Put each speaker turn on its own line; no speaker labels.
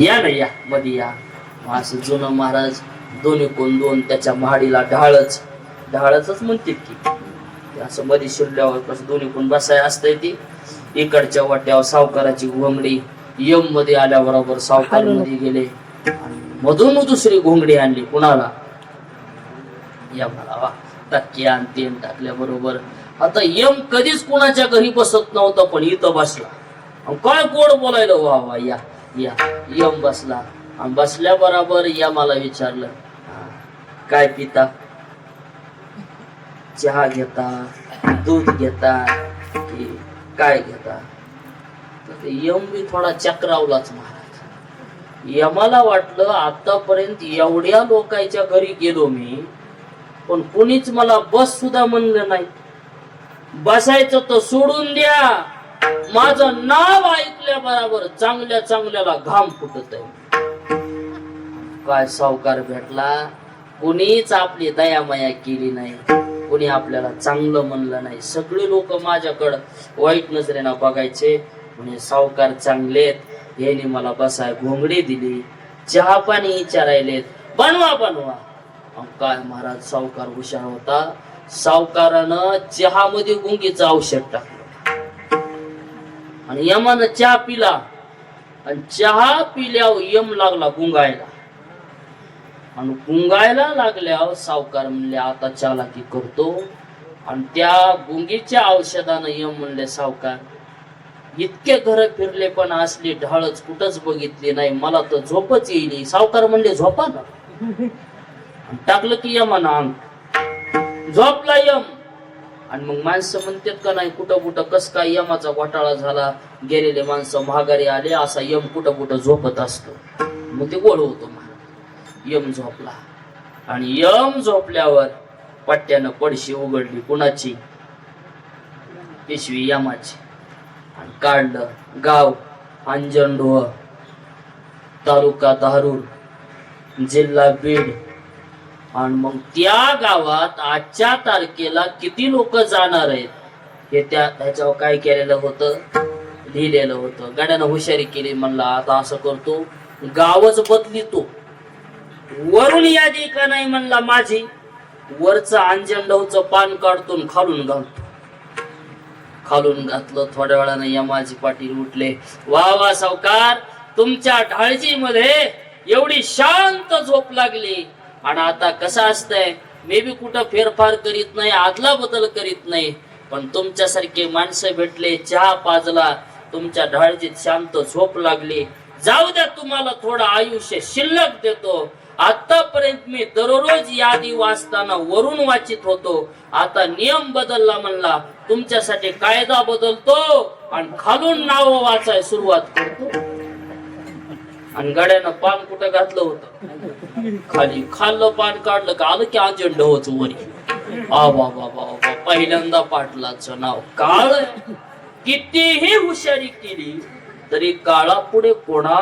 या ना या मध्ये या. असं जुनं महाराज दोन्ही कोण दोन त्याच्या महाडीला ढाळच. ढाळच म्हणते की. असं मध्ये शिरल्यावर कसं दोन्ही कोण बसाय असतंय ती. इकडच्या वाट्यावर सावकाराची घोंगडी यममध्ये आल्याबरोबर सावकारमध्ये गेले. आणि मधून दुसरी घोंगडी आणली कुणाला? या मला वा टक्के आणि तेल टाकल्याबरोबर. आता यम कधीच कुणाच्या घरी बसत नव्हता पण इथं बसला. काय गोड बोलायला वा वा या. या यम बसला. आणि बसल्या बरोबर या मला विचारलं. काय पिता? चहा घेता दूध घेता की काय घेता? तर यम बी थोडा चक्रावलाच महाराज. यमाला वाटलं आतापर्यंत एवढ्या लोकांच्या घरी गेलो मी पण कुणीच मला बस सुद्धा म्हणलं नाही. बसायचं तर सोडून द्या. माझं नाव ऐकल्या बरोबर चांगल्या चांगल्याला घाम फुटत आहे. काय सावकार भेटला? कुणीच आपली दयामया केली नाही. कुणी आपल्याला चांगलं म्हणलं नाही. सगळे लोक माझ्याकडं वाईट नजरेनं बघायचे. म्हणे सावकार चांगलेत. याने मला बसाय घोंगडी दिली. चहा पाणी विचारायलेत. बनवा बनवा. काय महाराज सावकार हुशार होता. सावकारानं चहामध्ये गुंगीचं औषध टाकलं. आणि यमानं चहा पिला. आणि चहा पिल्यावर यम लागला गुंगायला. आणि गुंगायला लागल्यावर सावकार म्हणले आता चालाकी करतो. आणि त्या गुंगीच्या औषधानं यम म्हणले सावकार इतके घर फिरले पण असली ढाळच कुठंच बघितली नाही. मला तर झोपच येईल सावकार म्हणले झोपा ना. टाकलं की यमानं अंग झोपला यम. आणि मग माणसं म्हणतात का नाही कुठं कुठं कस काय यमाचा घोटाळा झाला गेलेले माणसं महागारी आले असा यम कुठं कुठं झोपत असतो. मग ते गोळ होतो महाराज यम झोपला. आणि यम झोपल्यावर पट्ट्यानं पडशी उघडली कुणाची? पिशवी यमाची. आणि काढलं गाव अंजनडोह तालुका धारूर जिल्हा बीड आणि मग त्या गावात आजच्या तारखेला किती लोक जाणार आहेत हे त्या ह्याच्यावर काय केलेलं होतं? लिहिलेलं होतं. गाड्यानं हुशारी केली म्हणला आता असं करतो. गावच बदलितो. वरून यादी का नाही म्हणला माझी? वरचं अंजनडवचं पान काढतो खालून घालतो. खालून घातलं थोड्या वेळानं यमाजी पाटील उठले. वा वा सावकार तुमच्या ढाळजीमध्ये एवढी शांत झोप लागली. आणि आता कसं असतंय? मी बी कुठं फेरफार करीत नाही आदला बदल करीत नाही. पण तुमच्यासारखे माणसं भेटले चहा पाजला तुमच्या ढाळजीत शांत झोप लागली. जाऊ द्या तुम्हाला थोडं आयुष्य शिल्लक देतो. आतापर्यंत मी दररोज यादी वाचताना वरून वाचित होतो. आता नियम बदलला म्हणला तुमच्यासाठी कायदा बदलतो आणि खालून नाव वाचाय सुरुवात करतो. आणि गाड्यानं पान कुठं घातलं होतं? खाली खाल्लं पान काढलं का आलं की अजंड होत वरी? आ बाबा बा पहिल्यांदा पाटलाचं नाव काळ कितीही हुशारी केली तरी काळा पुढे कोणा